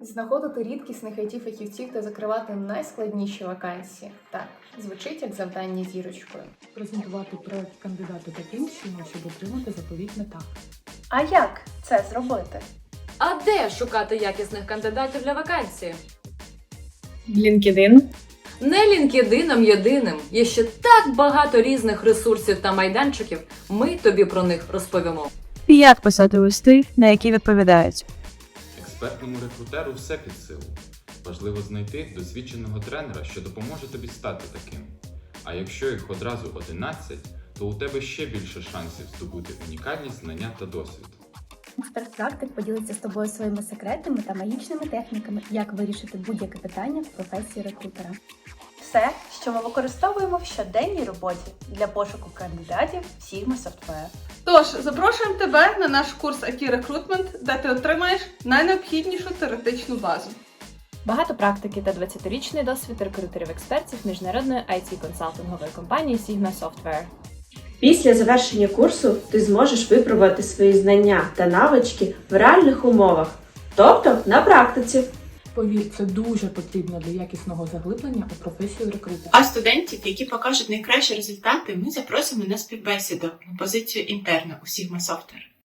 Знаходити рідкісних it фахівців та закривати найскладніші вакансії. Так, звучить як завдання зірочкою. Презентувати проект кандидату таким чином, щоб отримати заповітне так. А як це зробити? А де шукати якісних кандидатів для вакансії? LinkedIn. Не LinkedIn єдиним. Є ще так багато різних ресурсів та майданчиків. Ми тобі про них розповімо. І як писати листи, на які відповідають. Експертному рекрутеру все під силу. Важливо знайти досвідченого тренера, що допоможе тобі стати таким. А якщо їх одразу 11, то у тебе ще більше шансів здобути унікальні знання та досвід. Експерт практик поділиться з тобою своїми секретами та магічними техніками, як вирішити будь-яке питання в професії рекрутера. Все, що ми використовуємо в щоденній роботі для пошуку кандидатів Sigma Software. Тож запрошуємо тебе на наш курс IT Recruitment, де ти отримаєш найнеобхіднішу теоретичну базу. Багато практики та 20-річний досвід рекрутерів-експертів міжнародної it консалтингової компанії Sigma Software. Після завершення курсу ти зможеш випробувати свої знання та навички в реальних умовах, тобто на практиці. Повір, це дуже потрібно для якісного заглиблення у професію рекрутера. А студентів, які покажуть найкращі результати, ми запросимо на співбесіду на позицію інтерна у Sigma Software.